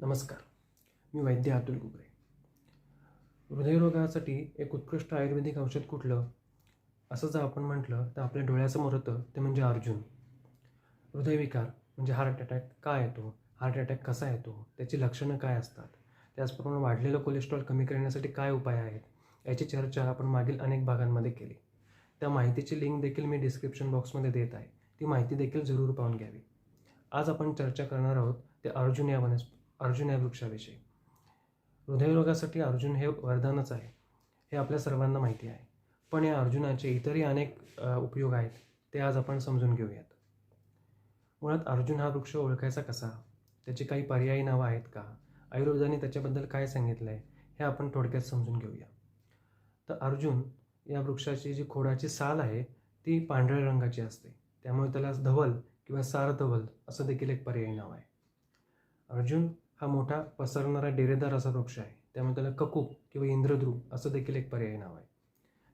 नमस्कार. मी वैद्य अतुल कुकरे हृदयरोगासाठी एक उत्कृष्ट आयुर्वेदिक औषध कुठलं? असं जर आपण म्हटलं तर आपल्या डोळ्यासमोर होतं ते म्हणजे अर्जुन. हृदयविकार म्हणजे हार्ट अटॅक का येतो? हार्ट अटॅक कसा येतो? त्याची लक्षणं काय असतात? त्याचप्रमाणे वाढलेलं कोलेस्ट्रॉल कमी करण्यासाठी काय उपाय आहेत? याची चर्चा आपण मागील अनेक भागांमध्ये केली. त्या माहितीची लिंक देखील मी डिस्क्रिप्शन बॉक्समध्ये देत आहे. ती माहिती देखील जरूर पाहून घ्यावी. आज आपण चर्चा करणार आहोत ते अर्जुन या वनस्प अर्जुन या वृक्षाविषयी. हृदयरोगासाठी अर्जुन हे वरदानच आहे हे आपल्या सर्वांना माहिती आहे. पण या अर्जुनाचे इतरही अनेक उपयोग आहेत ते आज आपण समजून घेऊयात. मुळात अर्जुन हा वृक्ष ओळखायचा कसा? त्याची काही पर्यायी नावं आहेत का? आयुर्वेदाने त्याच्याबद्दल काय सांगितलं आहे हे आपण थोडक्यात समजून घेऊया. तर अर्जुन या वृक्षाची जी खोडाची साल आहे ती पांढऱ्या रंगाची असते. त्यामुळे त्याला धवल किंवा सारधवल असं देखील एक पर्यायी नाव आहे. अर्जुन हा मोठा पसरणारा डेरेदार असा वृक्ष आहे. त्यामुळे त्याला ककूप किंवा इंद्रध्रुव असं देखील एक पर्यायी नाव आहे.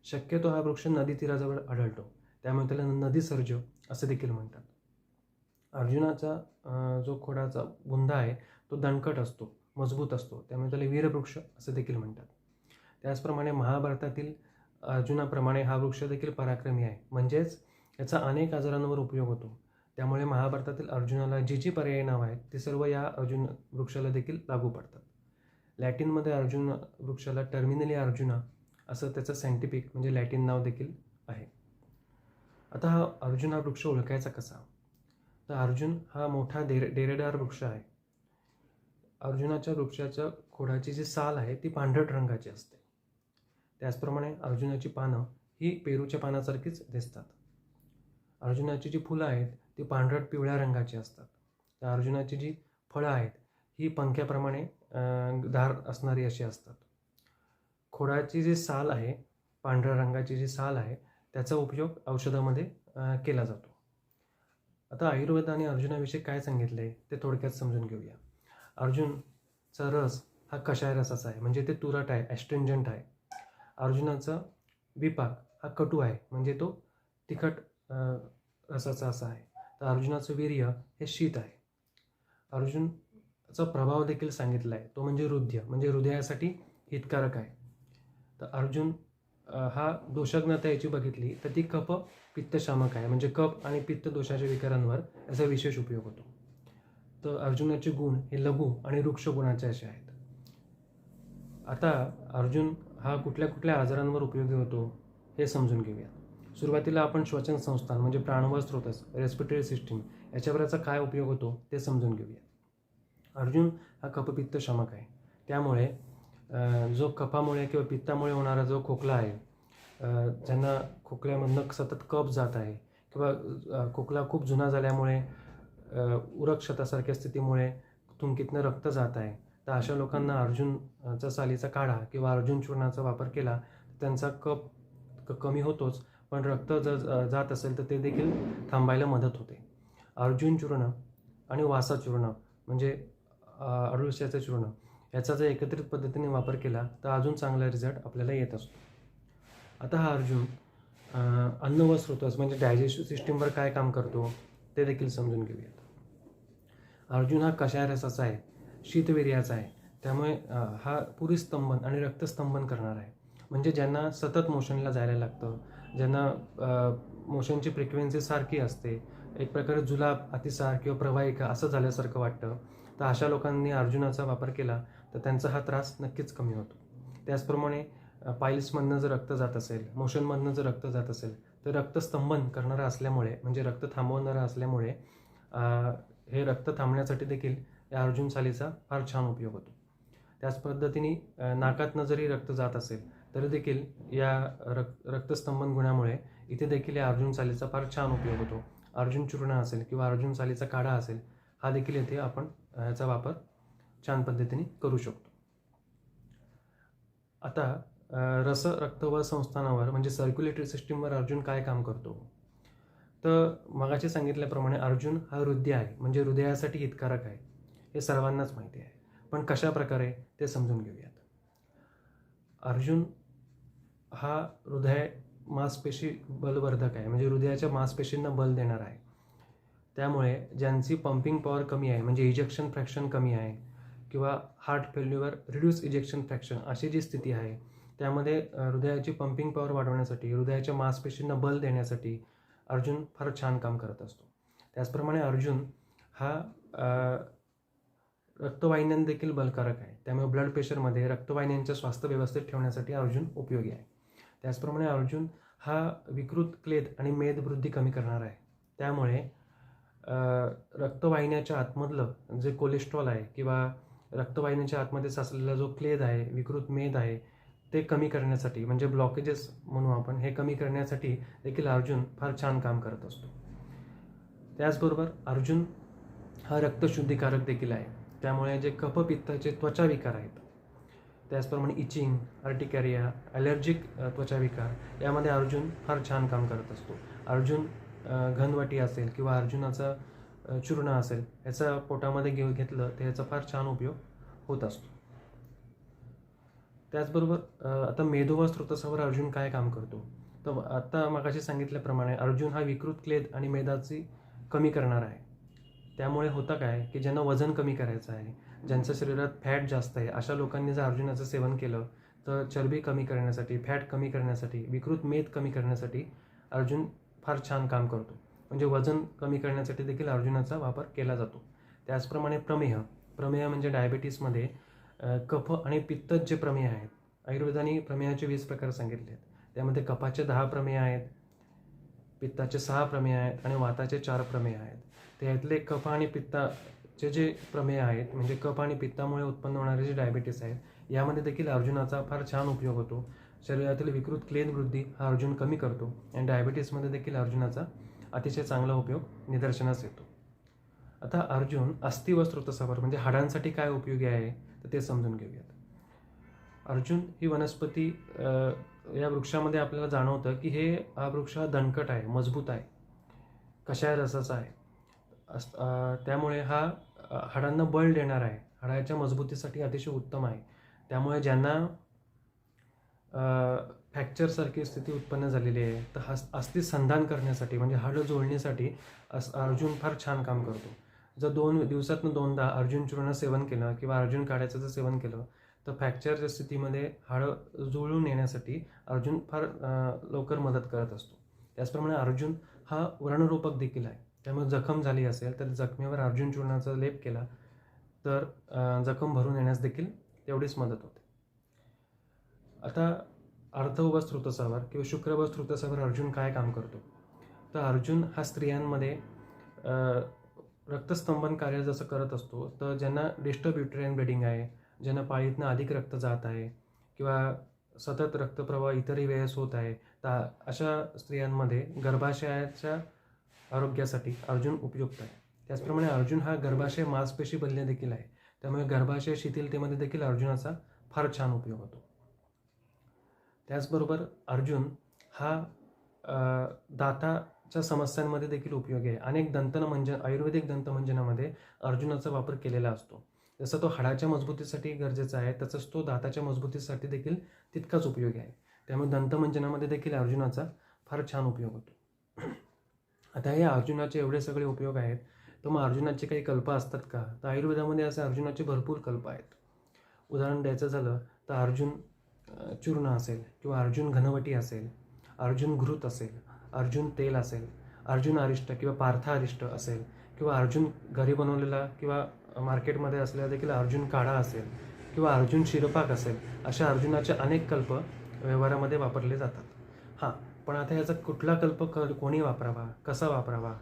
शक्यतो हा वृक्ष नदी तीराजवळ आढळतो. त्यामुळे त्याला नदी सर्ज असं देखील म्हणतात. अर्जुनाचा जो खोडाचा बुंदा आहे तो दणकट असतो मजबूत असतो. त्यामुळे त्याला वीरवृक्ष असं देखील म्हणतात. त्याचप्रमाणे महाभारतातील अर्जुनाप्रमाणे हा वृक्ष देखील पराक्रमी आहे. म्हणजेच याचा अनेक आजारांवर उपयोग होतो. त्यामुळे महाभारतातील अर्जुनाला जी जी पर्यायी नावं आहेत ती सर्व या अर्जुन वृक्षाला देखील लागू पडतात. लॅटिनमध्ये अर्जुन वृक्षाला टर्मिनली अर्जुना असं त्याचं सायंटिफिक म्हणजे लॅटिन नाव देखील आहे. आता हा अर्जुन हा वृक्ष ओळखायचा कसा? तर अर्जुन हा मोठा डेरे डेरेदार वृक्ष आहे. अर्जुनाच्या वृक्षाच्या खोडाची जी साल आहे ती पांढरट रंगाची असते. त्याचप्रमाणे अर्जुनाची पानं ही पेरूच्या पानासारखीच दिसतात. अर्जुनाची जी फुलं आहेत ती पांढरट पिवळ्या रंगाची असतात. तर अर्जुनाची जी फळं आहेत ही पंख्याप्रमाणे धार असणारी अशी असतात. खोडाची जी साल आहे पांढऱ्या रंगाची जी साल आहे त्याचा उपयोग औषधामध्ये केला जातो. आता आयुर्वेदाने अर्जुनाविषयी काय सांगितलं आहे ते थोडक्यात समजून घेऊया. अर्जुनचा रस हा कषाय रसाचा आहे म्हणजे ते तुरट आहे ॲस्ट्रिंजंट आहे. अर्जुनाचा विपाक हा कटू आहे म्हणजे तो तिखट रसाचा असा आहे. तर अर्जुनाचं वीर्य हे शीत आहे. अर्जुनचा प्रभाव देखील सांगितला आहे. तो म्हणजे हृदय. म्हणजे हृदयासाठी हितकारक आहे. तर अर्जुन हा दोषज्ञता याची बघितली तर ती कप पित्तशामक आहे. म्हणजे कप आणि पित्त दोषाच्या विकारांवर याचा विशेष उपयोग होतो. तर अर्जुनाचे गुण हे लघु आणि वृक्ष गुणाचे असे आहेत. आता अर्जुन हा कुठल्या कुठल्या आजारांवर उपयोगी होतो हे समजून घेऊया. सुरुवातीला आपण श्वसन संस्थान म्हणजे प्राणवायू स्रोतस रेस्पिरेटरी सिस्टीम याच्यावर याचा काय उपयोग होतो ते समजून घेऊया. अर्जुन हा कपपित्त शमक आहे. त्यामुळे जो कफामुळे किंवा पित्तामुळे होणारा जो खोकला आहे ज्यांना खोकल्यामधनं सतत कफ जात आहे किंवा खोकला खूप जुना झाल्यामुळे उरक्षतासारख्या स्थितीमुळे तुमकीतनं रक्त जात आहे तर अशा लोकांना अर्जुनचा सालीचा काढा किंवा अर्जुन चूर्णाचा वापर केला तर त्यांचा कप क- कमी होतोच. पण रक्त जर जात असेल तर ते देखील थांबायला मदत होते. अर्जुन चूर्ण आणि वासा चूर्ण म्हणजे अडुळश्याचं चूर्ण याचा जर एकत्रित पद्धतीने वापर केला तर अजून चांगला रिझल्ट आपल्याला येत असतो. आता हा अर्जुन अन्न व स्रोतस म्हणजे डायजेस्टिव्ह सिस्टीमवर काय काम करतो ते देखील समजून घेऊयात. अर्जुन हा कशा रसाचा आहे? शीतवीर्याचा आहे. त्यामुळे हा पुरी स्तंभन आणि रक्तस्तंभन करणार आहे. म्हणजे ज्यांना सतत मोशनला जायला लागतं ज्यांना मोशनची फ्रिक्वेन्सी सारखी असते एक प्रकारे जुलाब अतिसार किंवा प्रवाहिका असं झाल्यासारखं वाटतं तर अशा लोकांनी अर्जुनाचा वापर केला तर त्यांचा हा त्रास नक्कीच कमी होतो. त्याचप्रमाणे पायल्समधनं पाईल्समधनं जर रक्त जात असेल मोशनमधनं जर रक्त जात असेल तर रक्तस्तंभन करणारं असल्यामुळे म्हणजे रक्त थांबवणारं असल्यामुळे हे रक्त थांबण्यासाठी देखील या अर्जुन सालीचा फार छान उपयोग होतो. त्याच पद्धतीने नाकातनं जरी रक्त जात असेल तरी देखील या रक्त रक्तस्तंभन गुणामुळे इथे देखील या अर्जुन सालीचा फार छान उपयोग होतो. अर्जुन चूर्ण असेल किंवा अर्जुन सालीचा काढा असेल हा देखील येथे आपण ह्याचा वापर छान पद्धतीने करू शकतो. आता रस रक्त व संस्थानावर म्हणजे सर्क्युलेटरी सिस्टीमवर अर्जुन काय काम करतो? तर मगाशी सांगितल्याप्रमाणे अर्जुन हा हृदय आहे म्हणजे हृदयासाठी हितकारक आहे हे सर्वांनाच माहिती आहे. पण कशा प्रकारे ते समजून घेऊयात? अर्जुन हा हृदय मांसपेशी बलवर्धक आहे. म्हणजे हृदयाच्या मांसपेशींना बल देणार आहे. त्यामुळे ज्यांची पंपिंग पॉवर कमी आहे म्हणजे इजेक्शन फ्रॅक्शन कमी आहे किंवा heart failure reduce ejection fraction अशी जी स्थिती आहे त्यामध्ये हृदयाची पंपिंग पॉवर वाढवण्यासाठी हृदयाच्या मांसपेशींना बल देण्यासाठी अर्जुन फार छान काम करत असतो. त्याचप्रमाणे अर्जुन हा रक्तवाहिन्यांदेखील देखील बलकारक आहे. त्यामुळे ब्लड प्रेशरमध्ये रक्तवाहिन्यांच्या स्वास्थ्य व्यवस्थित ठेवण्यासाठी अर्जुन उपयोगी आहे. त्याचप्रमाणे अर्जुन हा विकृत क्लेद आणि मेदवृद्धी कमी करणार आहे. त्यामुळे रक्तवाहिन्याच्या आतमधलं जे कोलेस्ट्रॉल आहे किंवा रक्तवाहिन्याच्या आतमध्ये साचलेला जो क्लेद आहे विकृत मेद आहे ते कमी करण्यासाठी म्हणजे ब्लॉकेजेस म्हणू आपण हे कमी करण्यासाठी देखील अर्जुन फार छान काम करत असतो. त्याचबरोबर अर्जुन हा रक्तशुद्धीकारक देखील आहे. त्यामुळे जे कफपित्ताचे त्वचा विकार आहेत त्याचप्रमाणे इचिंग अर्टिकॅरिया ॲलर्जिक त्वचाविकार यामध्ये अर्जुन फार छान काम करत असतो. अर्जुन घनवटी घनवाटी असेल किंवा अर्जुनाचा चूर्ण असेल याचा पोटामध्ये घेऊ घेतलं तर याचा फार छान उपयोग होत असतो. त्याचबरोबर आता मेधू व स्रोतसावर अर्जुन काय काम करतो? तर आता मागाशी सांगितल्याप्रमाणे अर्जुन हा विकृत क्लेद आणि मेदाची कमी करणार आहे. त्यामुळे होतं काय? की ज्यांना वजन कमी करायचं आहे ज्यांच्या शरीरात फॅट जास्त आहे अशा लोकांनी जर अर्जुनाचं सेवन केलं तर चरबी कमी करण्यासाठी फॅट कमी करण्यासाठी विकृत मेद कमी करण्यासाठी अर्जुन फार छान काम करतो. म्हणजे वजन कमी करण्यासाठी देखील अर्जुनाचा वापर केला जातो. त्याचप्रमाणे प्रमेह. प्रमेह म्हणजे डायबिटीसमध्ये कफ आणि पित्तच जे प्रमेय आहेत आयुर्वेदाने प्रमेयाचे वीस प्रकार सांगितले आहेत. त्यामध्ये कफाचे दहा प्रमेय आहेत पित्ताचे सहा प्रमेय आहेत आणि वाताचे चार प्रमेय आहेत. त्यातले कफ आणि पित्ता चे जे प्रमेय आहेत म्हणजे कफ आणि पित्तामुळे उत्पन्न होणारे जे डायबिटीस आहेत यामध्ये देखील अर्जुनाचा फार छान उपयोग होतो. शरीरातील विकृत क्लेन वृद्धी हा अर्जुन कमी करतो आणि डायबिटीसमध्ये देखील अर्जुनाचा अतिशय चांगला उपयोग निदर्शनास येतो. आता अर्जुन अस्थि व स्रोतसावर म्हणजे हाडांसाठी काय उपयोगी आहे तर ते समजून घेऊयात. अर्जुन ही वनस्पती या वृक्षामध्ये आपल्याला जाणवतं की हे हा वृक्ष हा दणकट आहे मजबूत आहे. कशा रसाचा आहे? अस- त्यामुळे हा हाडांना बळ देणार आहे. हाडाच्या मजबूतीसाठी अतिशय उत्तम आहे. त्यामुळे ज्यांना फ्रॅक्चरसारखी स्थिती उत्पन्न झालेली आहे तर हस अस्थि संधान करण्यासाठी म्हणजे हाडं जोडण्यासाठी अस अर्जुन फार छान काम करतो. जर दोन दिवसातनं दोनदा अर्जुन चूर्ण सेवन केलं किंवा अर्जुन काढ्याचं जर सेवन केलं तर फ्रॅक्चरच्या स्थितीमध्ये हाडं जुळून येण्यासाठी अर्जुन फार लवकर मदत करत असतो. त्याचप्रमाणे अर्जुन हा व्रणरूपक देखील आहे. त्यामुळे जखम झाली असेल तर जखमेवर अर्जुन चूर्णाचा लेप केला तर जखम भरून येण्यास देखील तेवढीच मदत होते. आता अर्थ व स्त्रोतसावर किंवा शुक्र व स्त्रोतसावर अर्जुन काय काम करतो? तर अर्जुन हा स्त्रियांमध्ये रक्तस्तंभन कार्य जसं करत असतो तर ज्यांना डिस्टर्ब ब्लिडिंग आहे ज्यांना पाळीतनं अधिक रक्त जात आहे किंवा सतत रक्तप्रवाह इतरही वेळेस होत आहे तर अशा स्त्रियांमध्ये गर्भाशयाच्या आरोग्यासाठी अर्जुन उपयुक्त आहे. त्याचप्रमाणे अर्जुन हा गर्भाशय मांसपेशी बनले देखील आहे. त्यामुळे गर्भाशय शिथिलतेमध्ये देखील अर्जुनाचा फार छान उपयोग होतो. त्याचबरोबर अर्जुन हा दाताच्या समस्यांमध्ये देखील उपयोगी आहे. अनेक दंतनमंजन आयुर्वेदिक दंतमंजनामध्ये अर्जुनाचा वापर केलेला असतो. जसं तो हाडाच्या मजबूतीसाठी गरजेचा आहे तसंच तो दाताच्या मजबूतीसाठी देखील तितकाच उपयोगी आहे. त्यामुळे दंतमंजनामध्ये देखील अर्जुनाचा फार छान उपयोग होतो. आता हे अर्जुनाचे एवढे सगळे उपयोग आहेत. तर मग अर्जुनाचे काही कल्प असतात का? तर आयुर्वेदामध्ये असे अर्जुनाचे भरपूर कल्प आहेत. उदाहरण द्यायचं झालं तर अर्जुन चूर्ण असेल किंवा अर्जुन घनवटी असेल अर्जुन घृत असेल अर्जुन तेल असेल अर्जुन अरिष्ट किंवा पार्थ अरिष्ट असेल किंवा अर्जुन घरी बनवलेला किंवा मार्केटमध्ये असलेला देखील अर्जुन काढा असेल किंवा अर्जुन शिरपाक असेल अशा अर्जुनाचे अनेक कल्प व्यवहारामध्ये वापरले जातात. हां पण आता याचा कुठला कल्प क कोणी वापरावा? कसा वापरावा?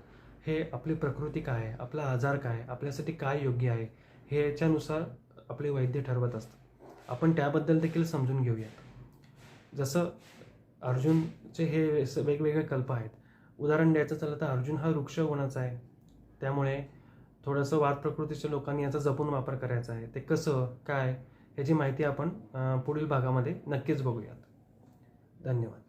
हे आपली प्रकृती काय आहे? आपला आजार काय आहे, आपल्यासाठी काय योग्य आहे? हे याच्यानुसार आपले वैद्य ठरवत असतात. आपण त्याबद्दल देखील समजून घेऊयात. जसं अर्जुनचे हे वेगवेगळे कल्प आहेत. उदाहरण द्यायचं झालं तर अर्जुन हा वृक्ष गुणाचा आहे. त्यामुळे थोडंसं वाद प्रकृतीच्या लोकांनी याचा जपून वापर करायचा आहे. ते कसं काय ह्याची माहिती आपण पुढील भागामध्ये नक्कीच बघूयात. धन्यवाद.